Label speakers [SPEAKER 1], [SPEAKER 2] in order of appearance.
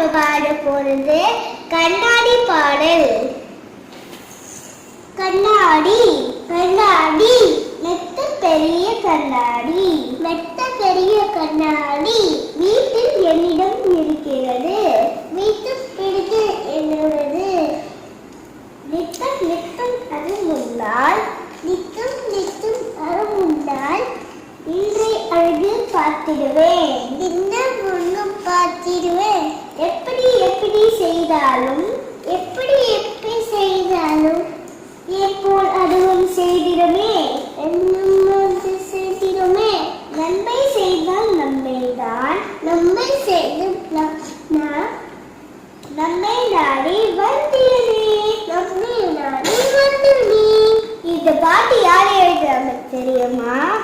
[SPEAKER 1] நம்ம பாட போறது கண்ணாடி பாடல். கண்ணாடி கண்ணாடி மெத்த பெரிய கண்ணாடி. மெத்த பெரிய கண்ணாடி வீட்டில் என்னிடம் இருக்கிறது. வீட்டில் பிடித்து என்னது நித்தம் நித்தம் அது முன்னால். நித்தம் நித்தம் அது இன்றை அழகு பார்த்திடுவேன். தினம் ஒன்று பார்த்திடுவேன். செய்தாலும் எப்படி எப்படி செய்தாலும் ஏப்போல் அதுவும் செய்திடமே. செய்திடமே. நன்மை செய்தால் நன்மைதான். நன்மை செய்தும் ந- ந- நம்மை நாடி வந்தியனே நம்மை நாடி வந்தியனே இந்த பாட்டு யார் எழுதுறாங்க தெரியுமா?